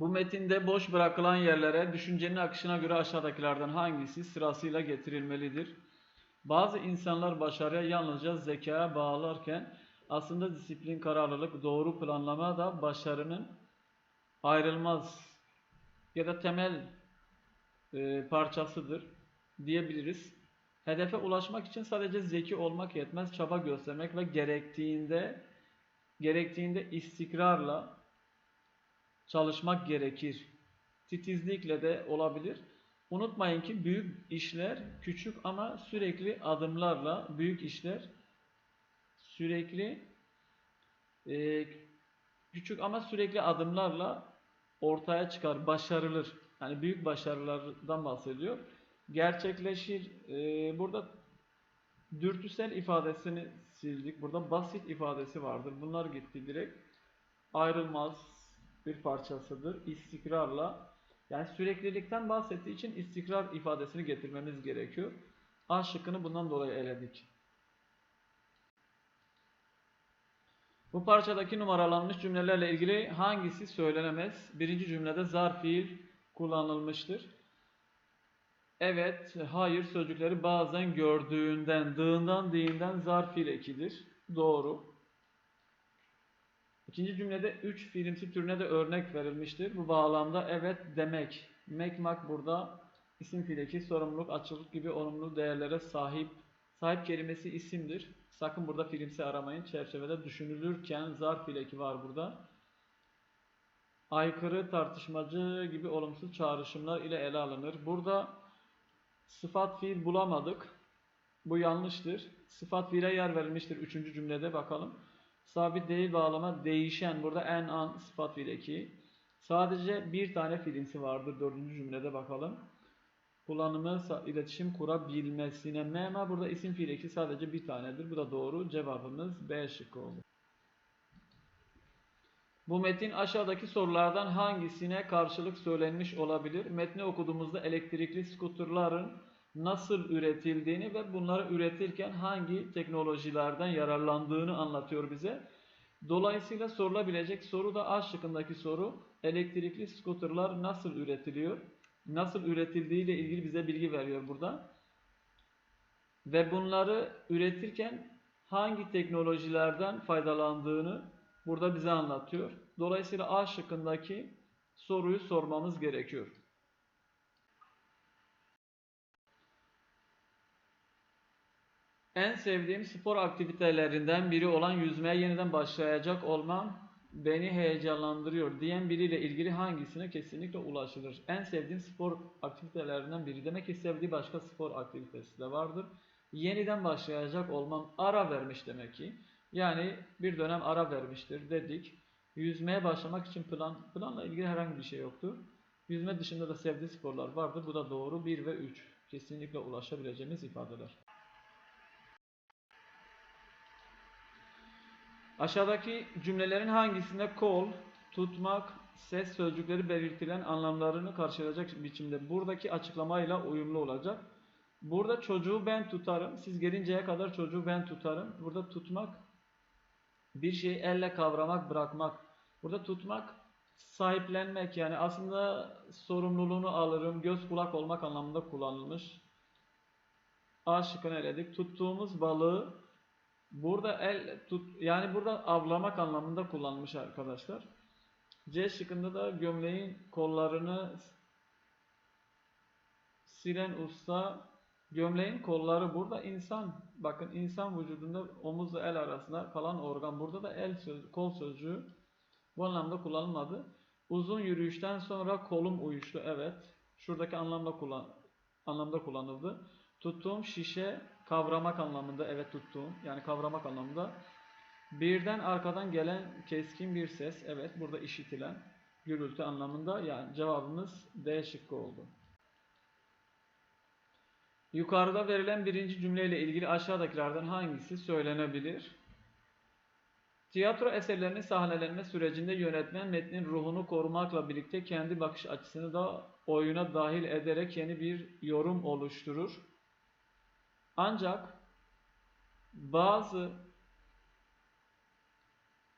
Bu metinde boş bırakılan yerlere düşüncenin akışına göre aşağıdakilerden hangisi sırasıyla getirilmelidir? Bazı insanlar başarıya yalnızca zekaya bağlarken aslında disiplin, kararlılık, doğru planlama da başarının ayrılmaz ya da temel e, parçasıdır diyebiliriz. Hedefe ulaşmak için sadece zeki olmak yetmez, çaba göstermek ve gerektiğinde gerektiğinde istikrarla çalışmak gerekir. Titizlikle de olabilir. Unutmayın ki büyük işler küçük ama sürekli adımlarla büyük işler sürekli e, küçük ama sürekli adımlarla ortaya çıkar, başarılır. Yani büyük başarılardan bahsediyor. Gerçekleşir. E, burada dürtüsel ifadesini sildik. Burada basit ifadesi vardır. Bunlar gitti direkt. Ayrılmaz bir parçasıdır. İstikrarla yani süreklilikten bahsettiği için istikrar ifadesini getirmemiz gerekiyor. A şıkkını bundan dolayı eledik. Bu parçadaki numaralanmış cümlelerle ilgili hangisi söylenemez? Birinci cümlede zarf fiil kullanılmıştır. Evet, hayır sözcükleri bazen gördüğünden, dığından, diğinden zarf fiil ekidir. Doğru. İkinci cümlede üç fiilimsi türüne de örnek verilmiştir. Bu bağlamda evet demek. Mekmak burada isim fiileki sorumluluk, açılık gibi olumlu değerlere sahip. Sahip kelimesi isimdir. Sakın burada fiilimsi aramayın. Çerçevede düşünülürken zarf fiileki var burada. Aykırı, tartışmacı gibi olumsuz çağrışımlar ile ele alınır. Burada sıfat fiil bulamadık. Bu yanlıştır. Sıfat fiile yer verilmiştir. Üçüncü cümlede bakalım. Sabit değil bağlama değişen. Burada en an sıfat fiil eki. Sadece bir tane fiilimsi vardır. Dördüncü cümlede bakalım. Kullanımı iletişim kurabilmesine. Mema burada isim fiil eki sadece bir tanedir. Bu da doğru. Cevabımız B şıkkı oldu. Bu metin aşağıdaki sorulardan hangisine karşılık söylenmiş olabilir? Metni okuduğumuzda elektrikli skuterların nasıl üretildiğini ve bunları üretirken hangi teknolojilerden yararlandığını anlatıyor bize. Dolayısıyla sorulabilecek soru da A şıkkındaki soru. Elektrikli skuterlar nasıl üretiliyor? Nasıl üretildiği ile ilgili bize bilgi veriyor burada. Ve bunları üretirken hangi teknolojilerden faydalandığını burada bize anlatıyor. Dolayısıyla A şıkkındaki soruyu sormamız gerekiyor. En sevdiğim spor aktivitelerinden biri olan yüzmeye yeniden başlayacak olmam beni heyecanlandırıyor diyen biriyle ilgili hangisine kesinlikle ulaşılır? En sevdiğim spor aktivitelerinden biri. Demek ki sevdiği başka spor aktivitesi de vardır. Yeniden başlayacak olmam ara vermiş demek ki. Yani bir dönem ara vermiştir dedik. Yüzmeye başlamak için plan planla ilgili herhangi bir şey yoktur. Yüzme dışında da sevdiği sporlar vardır. Bu da doğru. 1 ve 3 kesinlikle ulaşabileceğimiz ifadeler. Aşağıdaki cümlelerin hangisinde kol, tutmak, ses sözcükleri belirtilen anlamlarını karşılayacak biçimde buradaki açıklamayla uyumlu olacak. Burada çocuğu ben tutarım. Siz gelinceye kadar çocuğu ben tutarım. Burada tutmak bir şeyi elle kavramak, bırakmak. Burada tutmak sahiplenmek yani aslında sorumluluğunu alırım, göz kulak olmak anlamında kullanılmış. A şıkkını eledik. Tuttuğumuz balığı burada el tut yani burada avlamak anlamında kullanılmış arkadaşlar. C şıkkında da gömleğin kollarını silen usta gömleğin kolları burada insan bakın insan vücudunda omuzla el arasında kalan organ burada da el söz, kol sözcüğü bu anlamda kullanılmadı. Uzun yürüyüşten sonra kolum uyuştu. Evet. Şuradaki anlamda kullan anlamda kullanıldı. Tuttuğum şişe kavramak anlamında. Evet tuttuğum. Yani kavramak anlamında. Birden arkadan gelen keskin bir ses. Evet burada işitilen gürültü anlamında. Yani cevabımız D şıkkı oldu. Yukarıda verilen birinci cümleyle ilgili aşağıdakilerden hangisi söylenebilir? Tiyatro eserlerinin sahnelenme sürecinde yönetmen metnin ruhunu korumakla birlikte kendi bakış açısını da oyuna dahil ederek yeni bir yorum oluşturur. Ancak bazı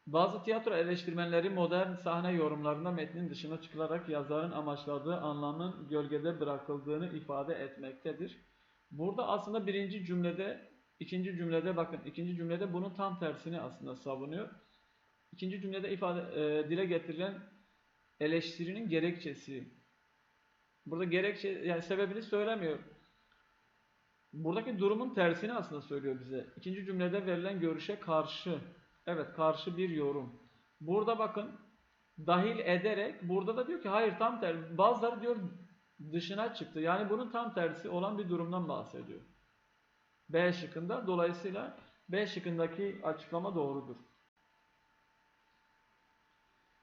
Bazı tiyatro eleştirmenleri modern sahne yorumlarında metnin dışına çıkılarak yazarın amaçladığı anlamın gölgede bırakıldığını ifade etmektedir. Burada aslında birinci cümlede, ikinci cümlede bakın ikinci cümlede bunun tam tersini aslında savunuyor. İkinci cümlede ifade e, dile getirilen eleştirinin gerekçesi. Burada gerekçe yani sebebini söylemiyor. Buradaki durumun tersini aslında söylüyor bize. İkinci cümlede verilen görüşe karşı. Evet karşı bir yorum. Burada bakın dahil ederek burada da diyor ki hayır tam tersi. Bazıları diyor dışına çıktı. Yani bunun tam tersi olan bir durumdan bahsediyor. B şıkkında. Dolayısıyla B şıkkındaki açıklama doğrudur.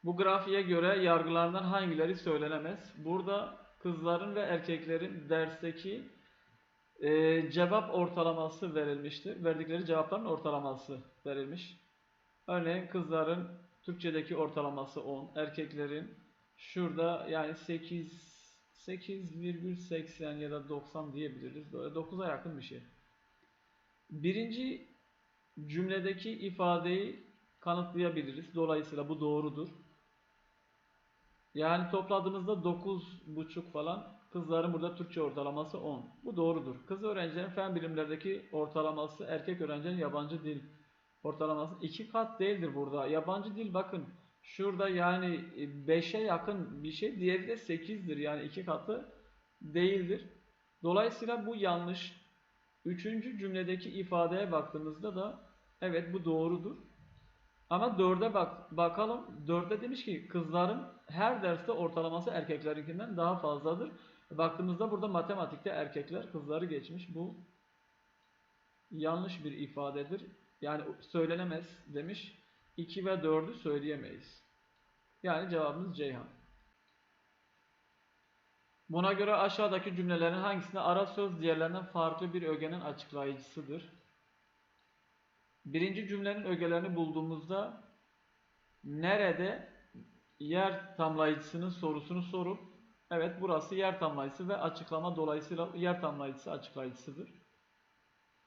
Bu grafiğe göre yargılardan hangileri söylenemez? Burada kızların ve erkeklerin dersteki e, cevap ortalaması verilmiştir. Verdikleri cevapların ortalaması verilmiş. Örneğin kızların Türkçedeki ortalaması 10, erkeklerin şurada yani 8 8,80 ya da 90 diyebiliriz. Böyle 9'a yakın bir şey. Birinci cümledeki ifadeyi kanıtlayabiliriz. Dolayısıyla bu doğrudur. Yani topladığımızda 9,5 falan kızların burada Türkçe ortalaması 10. Bu doğrudur. Kız öğrencilerin fen bilimlerdeki ortalaması erkek öğrencilerin yabancı dil ortalaması 2 kat değildir burada. Yabancı dil bakın şurada yani 5'e yakın bir şey diğeri de 8'dir. Yani 2 katı değildir. Dolayısıyla bu yanlış. Üçüncü cümledeki ifadeye baktığımızda da evet bu doğrudur. Ama dörde bak bakalım. Dörde demiş ki kızların her derste ortalaması erkeklerinkinden daha fazladır. Baktığımızda burada matematikte erkekler kızları geçmiş. Bu yanlış bir ifadedir. Yani söylenemez demiş. 2 ve 4'ü söyleyemeyiz. Yani cevabımız Ceyhan. Buna göre aşağıdaki cümlelerin hangisinde ara söz diğerlerinden farklı bir ögenin açıklayıcısıdır? Birinci cümlenin ögelerini bulduğumuzda nerede yer tamlayıcısının sorusunu sorup evet burası yer tamlayıcısı ve açıklama dolayısıyla yer tamlayıcısı açıklayıcısıdır.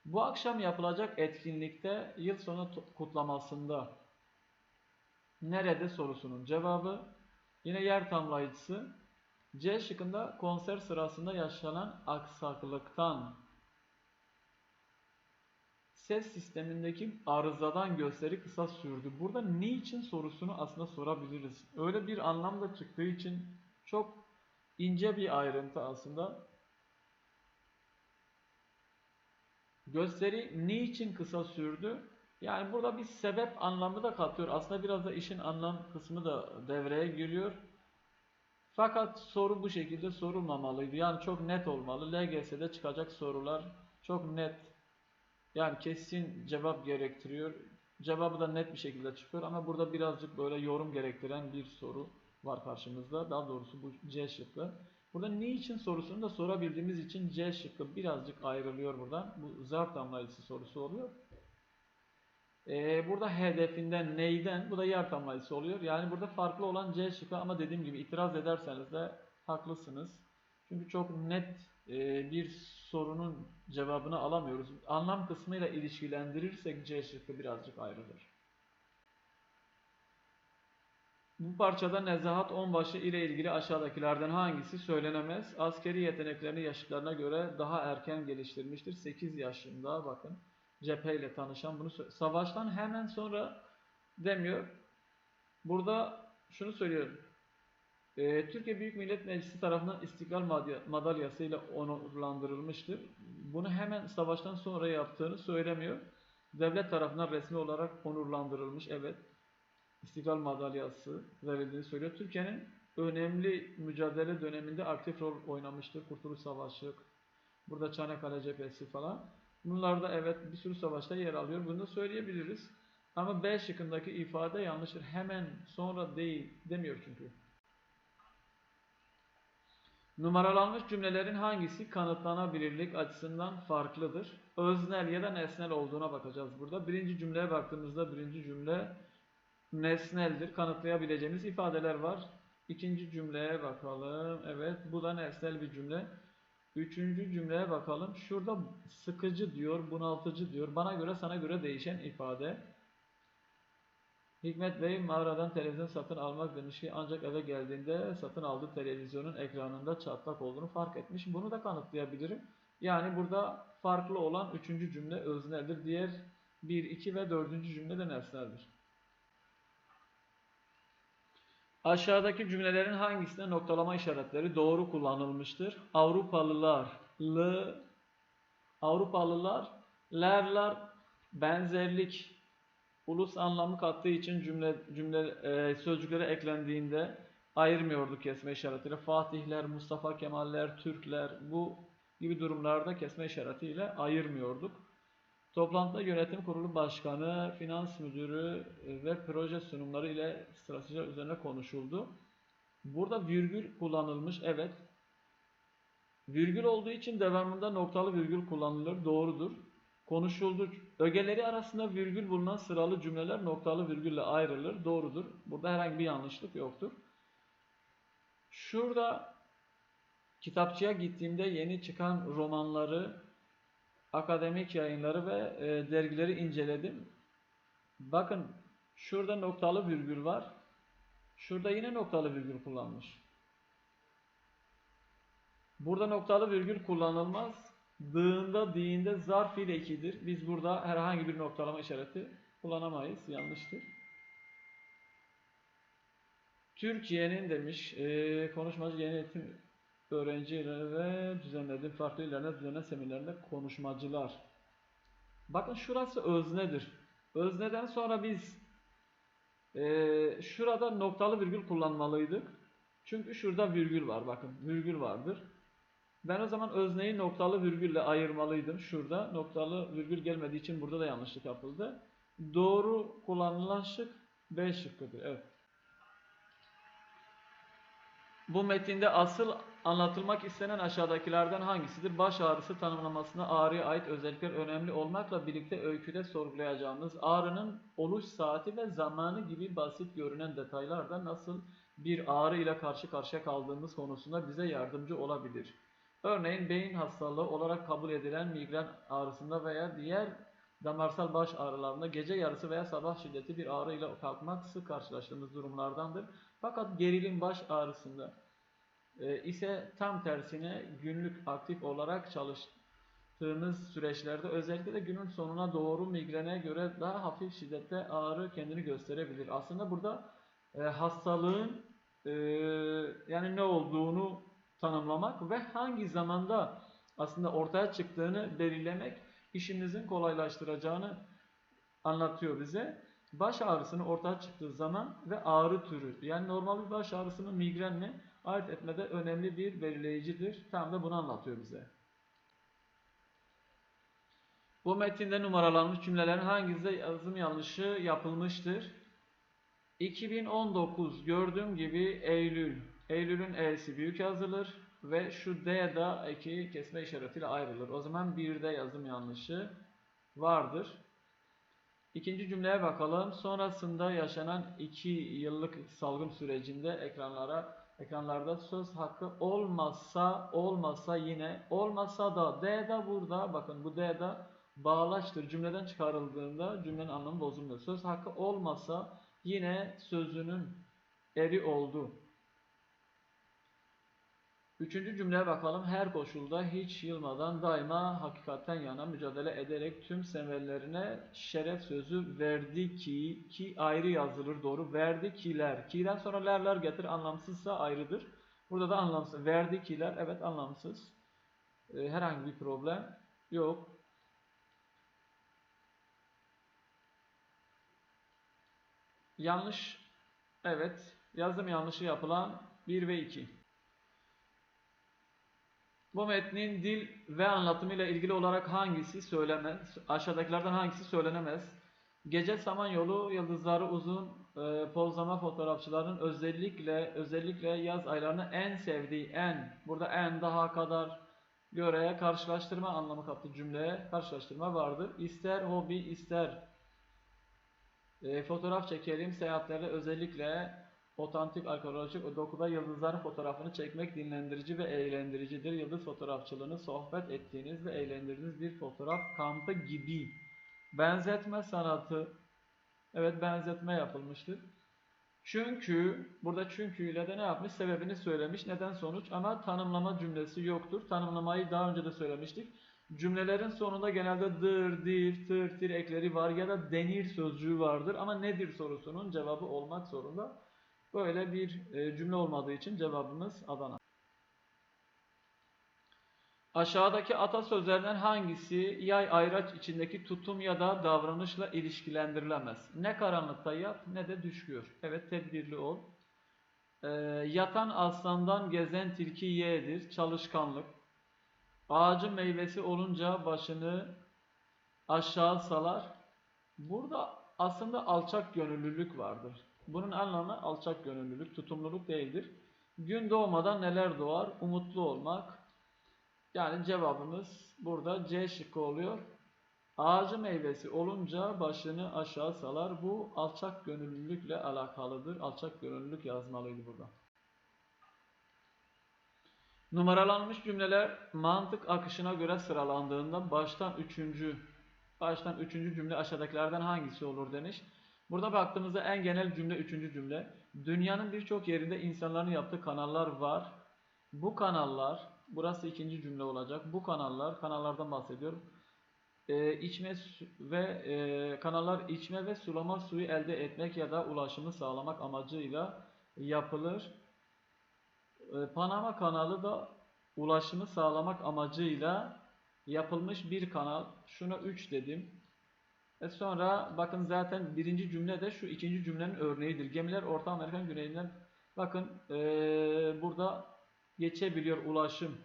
Bu akşam yapılacak etkinlikte yıl sonu kutlamasında nerede sorusunun cevabı yine yer tamlayıcısı C şıkkında konser sırasında yaşanan aksaklıktan ses sistemindeki arızadan gösteri kısa sürdü. Burada niçin sorusunu aslında sorabiliriz. Öyle bir anlamda çıktığı için çok ince bir ayrıntı aslında. Gösteri niçin kısa sürdü? Yani burada bir sebep anlamı da katıyor. Aslında biraz da işin anlam kısmı da devreye giriyor. Fakat soru bu şekilde sorulmamalıydı. Yani çok net olmalı. LGS'de çıkacak sorular çok net. Yani kesin cevap gerektiriyor. Cevabı da net bir şekilde çıkıyor ama burada birazcık böyle yorum gerektiren bir soru var karşımızda. Daha doğrusu bu C şıkkı. Burada niçin sorusunu da sorabildiğimiz için C şıkkı birazcık ayrılıyor buradan. Bu zarf damlayıcısı sorusu oluyor. Ee, burada hedefinden, neyden, bu da yer tamlayıcısı oluyor. Yani burada farklı olan C şıkkı ama dediğim gibi itiraz ederseniz de haklısınız. Çünkü çok net e, bir sorunun cevabını alamıyoruz. Anlam kısmıyla ilişkilendirirsek C şıkkı birazcık ayrılır. Bu parçada nezahat onbaşı ile ilgili aşağıdakilerden hangisi söylenemez? Askeri yeteneklerini yaşıtlarına göre daha erken geliştirmiştir. 8 yaşında bakın cepheyle tanışan bunu savaştan hemen sonra demiyor. Burada şunu söylüyorum. Ee, Türkiye Büyük Millet Meclisi tarafından İstiklal Madalyası ile onurlandırılmıştır. Bunu hemen savaştan sonra yaptığını söylemiyor. Devlet tarafından resmi olarak onurlandırılmış. Evet. İstiklal Madalyası verildiğini söylüyor. Türkiye'nin önemli mücadele döneminde aktif rol oynamıştır. Kurtuluş Savaşı, burada Çanakkale Cephesi falan. Bunlarda evet bir sürü savaşta yer alıyor. Bunu da söyleyebiliriz. Ama B şıkkındaki ifade yanlıştır. Hemen sonra değil demiyor çünkü. Numaralanmış cümlelerin hangisi kanıtlanabilirlik açısından farklıdır? Öznel ya da nesnel olduğuna bakacağız burada. Birinci cümleye baktığımızda birinci cümle nesneldir. Kanıtlayabileceğimiz ifadeler var. İkinci cümleye bakalım. Evet bu da nesnel bir cümle. Üçüncü cümleye bakalım. Şurada sıkıcı diyor, bunaltıcı diyor. Bana göre sana göre değişen ifade. Hikmet Bey mağaradan televizyon satın almak demiş ki ancak eve geldiğinde satın aldığı televizyonun ekranında çatlak olduğunu fark etmiş. Bunu da kanıtlayabilirim. Yani burada farklı olan üçüncü cümle özneldir. Diğer 1, 2 ve dördüncü cümle de nesneldir. Aşağıdaki cümlelerin hangisinde noktalama işaretleri doğru kullanılmıştır? Avrupalılar, lı, Avrupalılar, lerler, benzerlik, ulus anlamı kattığı için cümle cümle e, sözcüklere eklendiğinde ayırmıyorduk kesme işaretiyle. Fatihler, Mustafa Kemaller, Türkler bu gibi durumlarda kesme işaretiyle ayırmıyorduk. Toplantıda yönetim kurulu başkanı, finans müdürü e, ve proje sunumları ile stratejiler üzerine konuşuldu. Burada virgül kullanılmış, evet. Virgül olduğu için devamında noktalı virgül kullanılır, doğrudur. Konuşuldu. Ögeleri arasında virgül bulunan sıralı cümleler noktalı virgülle ayrılır, doğrudur. Burada herhangi bir yanlışlık yoktur. Şurada kitapçıya gittiğimde yeni çıkan romanları akademik yayınları ve e, dergileri inceledim. Bakın şurada noktalı virgül var. Şurada yine noktalı virgül kullanmış. Burada noktalı virgül kullanılmaz. Dığında, diğinde zarf ile ikidir. Biz burada herhangi bir noktalama işareti kullanamayız. Yanlıştır. Türkiye'nin demiş e, konuşmacı yeni eğitim öğrencileri ve düzenlediğim farklı illerine düzenlenen seminerlerinde konuşmacılar. Bakın şurası öznedir. Özneden sonra biz e, şurada noktalı virgül kullanmalıydık. Çünkü şurada virgül var. Bakın virgül vardır. Ben o zaman özneyi noktalı virgülle ayırmalıydım. Şurada noktalı virgül gelmediği için burada da yanlışlık yapıldı. Doğru kullanılan şık B şıkkıdır. Evet. Bu metinde asıl anlatılmak istenen aşağıdakilerden hangisidir? Baş ağrısı tanımlamasında ağrıya ait özellikler önemli olmakla birlikte öyküde sorgulayacağımız ağrının oluş saati ve zamanı gibi basit görünen detaylar da nasıl bir ağrı ile karşı karşıya kaldığımız konusunda bize yardımcı olabilir. Örneğin beyin hastalığı olarak kabul edilen migren ağrısında veya diğer damarsal baş ağrılarında gece yarısı veya sabah şiddeti bir ağrı ile kalkmak sık karşılaştığımız durumlardandır. Fakat gerilim baş ağrısında e, ise tam tersine günlük aktif olarak çalıştığınız süreçlerde özellikle de günün sonuna doğru migrene göre daha hafif şiddette ağrı kendini gösterebilir. Aslında burada e, hastalığın e, yani ne olduğunu tanımlamak ve hangi zamanda aslında ortaya çıktığını belirlemek işimizin kolaylaştıracağını anlatıyor bize. Baş ağrısının ortaya çıktığı zaman ve ağrı türü yani normal bir baş ağrısının migrenle ayırt etmede önemli bir belirleyicidir. Tam da bunu anlatıyor bize. Bu metinde numaralanmış cümlelerin hangisinde yazım yanlışı yapılmıştır? 2019 gördüğüm gibi Eylül. Eylül'ün E'si büyük yazılır ve şu D da eki kesme işaretiyle ayrılır. O zaman bir de yazım yanlışı vardır. İkinci cümleye bakalım. Sonrasında yaşanan iki yıllık salgın sürecinde ekranlara ekranlarda söz hakkı olmazsa olmazsa yine olmasa da D da burada bakın bu D da bağlaçtır. Cümleden çıkarıldığında cümlenin anlamı bozulmuyor. Söz hakkı olmasa yine sözünün eri oldu. Üçüncü cümleye bakalım. Her koşulda hiç yılmadan daima hakikatten yana mücadele ederek tüm severlerine şeref sözü verdi ki ki ayrı yazılır doğru. Verdi kiler. Ki'den sonra lerler getir anlamsızsa ayrıdır. Burada da anlamsız. Verdi kiler evet anlamsız. Ee, herhangi bir problem yok. Yanlış. Evet. Yazım yanlışı yapılan 1 ve 2. Bu metnin dil ve anlatımıyla ilgili olarak hangisi söylemez? Aşağıdakilerden hangisi söylenemez? Gece Samanyolu yıldızları uzun e, pozlama fotoğrafçıların özellikle özellikle yaz aylarını en sevdiği en burada en daha kadar göre karşılaştırma anlamı kattı cümleye karşılaştırma vardır. İster hobi ister e, fotoğraf çekelim seyahatlerde özellikle Otantik arkeolojik dokuda yıldızların fotoğrafını çekmek dinlendirici ve eğlendiricidir. Yıldız fotoğrafçılığını sohbet ettiğiniz ve eğlendirdiğiniz bir fotoğraf kampı gibi. Benzetme sanatı Evet benzetme yapılmıştır. Çünkü burada çünkü ile de ne yapmış? Sebebini söylemiş. Neden sonuç? Ama tanımlama cümlesi yoktur. Tanımlamayı daha önce de söylemiştik. Cümlelerin sonunda genelde dır, dir, tır, tir ekleri var ya da denir sözcüğü vardır. Ama nedir sorusunun cevabı olmak zorunda. Böyle bir e, cümle olmadığı için cevabımız Adana. Aşağıdaki atasözlerinden hangisi yay ayraç içindeki tutum ya da davranışla ilişkilendirilemez? Ne karanlıkta yat ne de düş. Evet tedbirli ol. Ee, yatan aslandan gezen tilki yeğdir. Çalışkanlık. Ağacın meyvesi olunca başını aşağı salar. Burada aslında alçak gönüllülük vardır. Bunun anlamı alçak gönüllülük, tutumluluk değildir. Gün doğmadan neler doğar? Umutlu olmak, yani cevabımız burada C şıkkı oluyor. Ağacı meyvesi olunca başını aşağı salar. Bu alçak gönüllülükle alakalıdır. Alçak gönüllülük yazmalıydı burada. Numaralanmış cümleler mantık akışına göre sıralandığında baştan üçüncü baştan üçüncü cümle aşağıdakilerden hangisi olur demiş. Burada baktığımızda en genel cümle üçüncü cümle. Dünyanın birçok yerinde insanların yaptığı kanallar var. Bu kanallar Burası ikinci cümle olacak. Bu kanallar, kanallardan bahsediyorum. E, içme ve e, kanallar içme ve sulama suyu elde etmek ya da ulaşımı sağlamak amacıyla yapılır. E, Panama kanalı da ulaşımı sağlamak amacıyla yapılmış bir kanal. Şuna 3 dedim. E sonra bakın zaten birinci cümle de şu ikinci cümlenin örneğidir. Gemiler Orta Amerika'nın güneyinden bakın e, burada geçebiliyor ulaşım.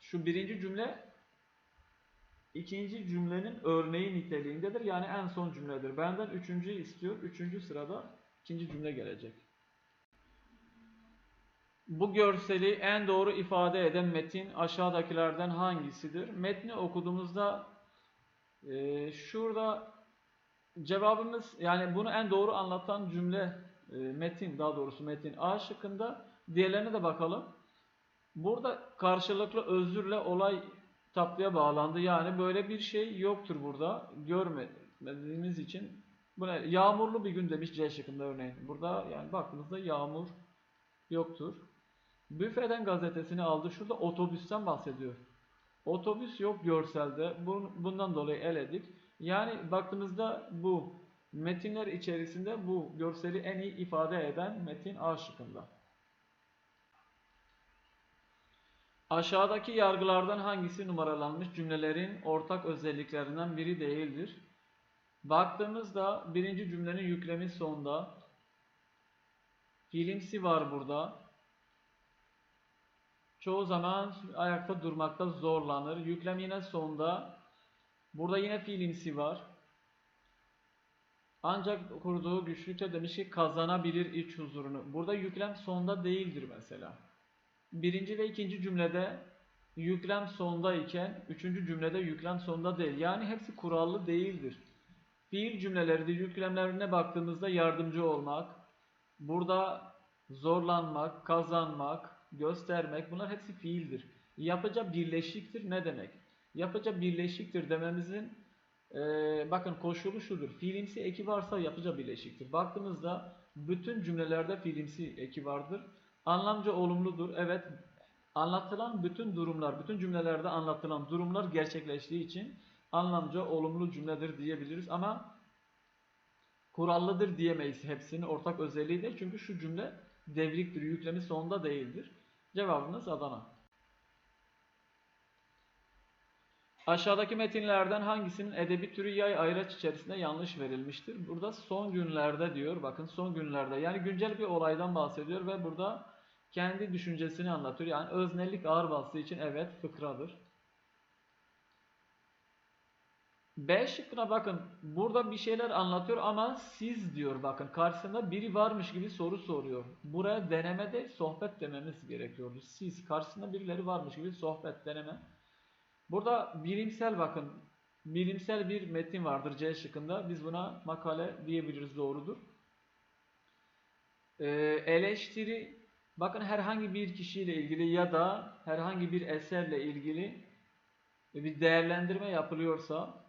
Şu birinci cümle ikinci cümlenin örneği niteliğindedir. Yani en son cümledir. Benden üçüncüyü istiyor. Üçüncü sırada ikinci cümle gelecek. Bu görseli en doğru ifade eden metin aşağıdakilerden hangisidir? Metni okuduğumuzda e, şurada cevabımız yani bunu en doğru anlatan cümle e, metin daha doğrusu metin A şıkkında Diğerlerine de bakalım. Burada karşılıklı özürle olay tatlıya bağlandı. Yani böyle bir şey yoktur burada. Görmediğimiz için. Bu ne? Yağmurlu bir gün demiş C şıkkında örneğin. Burada yani baktığımızda yağmur yoktur. Büfeden gazetesini aldı. Şurada otobüsten bahsediyor. Otobüs yok görselde. Bundan dolayı eledik. Yani baktığımızda bu metinler içerisinde bu görseli en iyi ifade eden metin A şıkkında. Aşağıdaki yargılardan hangisi numaralanmış cümlelerin ortak özelliklerinden biri değildir? Baktığımızda birinci cümlenin yüklemi sonda. Fiilimsi var burada. Çoğu zaman ayakta durmakta zorlanır. Yüklem yine sonda. Burada yine fiilimsi var. Ancak kurduğu güçlükle demiş ki kazanabilir iç huzurunu. Burada yüklem sonda değildir mesela birinci ve ikinci cümlede yüklem sonda iken üçüncü cümlede yüklem sonda değil. Yani hepsi kurallı değildir. Fiil cümleleri de yüklemlerine baktığımızda yardımcı olmak, burada zorlanmak, kazanmak, göstermek bunlar hepsi fiildir. Yapıca birleşiktir ne demek? Yapıca birleşiktir dememizin e, bakın koşulu şudur. Fiilimsi eki varsa yapıca birleşiktir. Baktığımızda bütün cümlelerde fiilimsi eki vardır. Anlamca olumludur. Evet anlatılan bütün durumlar, bütün cümlelerde anlatılan durumlar gerçekleştiği için anlamca olumlu cümledir diyebiliriz ama kurallıdır diyemeyiz hepsinin ortak özelliği de çünkü şu cümle devriktir, yüklemi sonunda değildir. Cevabımız Adana. Aşağıdaki metinlerden hangisinin edebi türü yay ayraç içerisinde yanlış verilmiştir? Burada son günlerde diyor. Bakın son günlerde. Yani güncel bir olaydan bahsediyor ve burada kendi düşüncesini anlatıyor. Yani öznellik ağır bastığı için evet fıkradır. B şıkkına bakın. Burada bir şeyler anlatıyor ama siz diyor bakın. Karşısında biri varmış gibi soru soruyor. Buraya denemede sohbet dememiz gerekiyordu. Siz karşısında birileri varmış gibi sohbet deneme. Burada bilimsel bakın. Bilimsel bir metin vardır C şıkkında. Biz buna makale diyebiliriz doğrudur. Ee, eleştiri Bakın herhangi bir kişiyle ilgili ya da herhangi bir eserle ilgili bir değerlendirme yapılıyorsa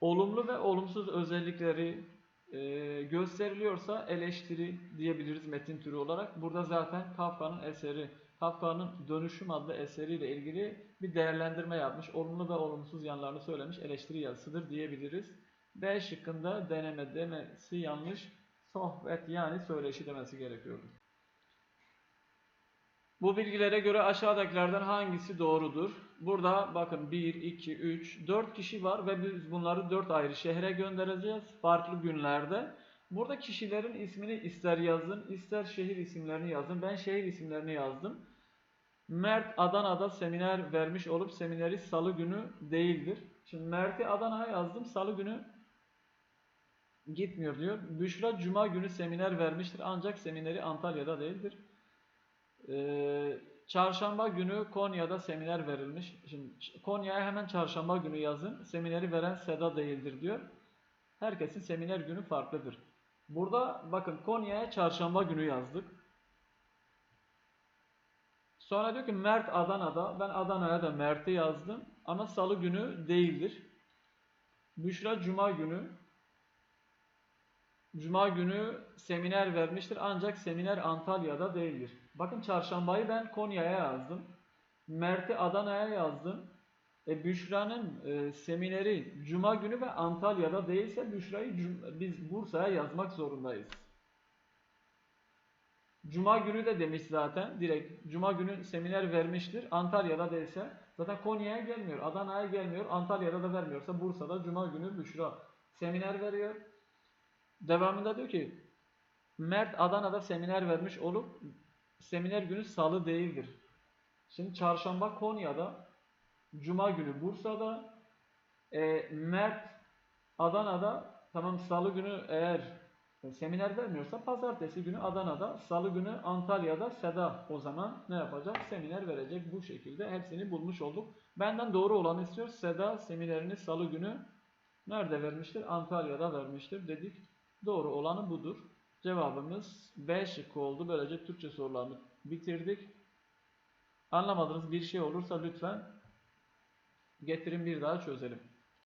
olumlu ve olumsuz özellikleri e, gösteriliyorsa eleştiri diyebiliriz metin türü olarak. Burada zaten Kafka'nın eseri, Kafka'nın Dönüşüm adlı eseriyle ilgili bir değerlendirme yapmış. Olumlu ve olumsuz yanlarını söylemiş eleştiri yazısıdır diyebiliriz. B şıkkında deneme demesi yanlış. Sohbet yani söyleşi demesi gerekiyordu. Bu bilgilere göre aşağıdakilerden hangisi doğrudur? Burada bakın 1, 2, 3, 4 kişi var ve biz bunları 4 ayrı şehre göndereceğiz farklı günlerde. Burada kişilerin ismini ister yazın, ister şehir isimlerini yazın. Ben şehir isimlerini yazdım. Mert Adana'da seminer vermiş olup semineri salı günü değildir. Şimdi Mert'i Adana'ya yazdım. Salı günü gitmiyor diyor. Büşra Cuma günü seminer vermiştir ancak semineri Antalya'da değildir. Ee, çarşamba günü Konya'da seminer verilmiş. Şimdi Konya'ya hemen çarşamba günü yazın. Semineri veren Seda değildir diyor. Herkesin seminer günü farklıdır. Burada bakın Konya'ya çarşamba günü yazdık. Sonra diyor ki Mert Adana'da. Ben Adana'ya da Mert'i yazdım. Ama salı günü değildir. Büşra Cuma günü. Cuma günü seminer vermiştir ancak seminer Antalya'da değildir. Bakın çarşambayı ben Konya'ya yazdım. Mert'i Adana'ya yazdım. E, Büşra'nın e, semineri Cuma günü ve Antalya'da değilse Büşra'yı biz Bursa'ya yazmak zorundayız. Cuma günü de demiş zaten direkt. Cuma günü seminer vermiştir. Antalya'da değilse zaten Konya'ya gelmiyor. Adana'ya gelmiyor. Antalya'da da vermiyorsa Bursa'da Cuma günü Büşra seminer veriyor. Devamında diyor ki Mert Adana'da seminer vermiş olup seminer günü salı değildir. Şimdi çarşamba Konya'da, cuma günü Bursa'da, e, Mert Adana'da, tamam salı günü eğer seminer vermiyorsa pazartesi günü Adana'da, salı günü Antalya'da Seda o zaman ne yapacak? Seminer verecek bu şekilde. Hepsini bulmuş olduk. Benden doğru olanı istiyor. Seda seminerini salı günü nerede vermiştir? Antalya'da vermiştir dedik. Doğru olanı budur. Cevabımız B şıkkı oldu. Böylece Türkçe sorularını bitirdik. Anlamadığınız bir şey olursa lütfen getirin bir daha çözelim.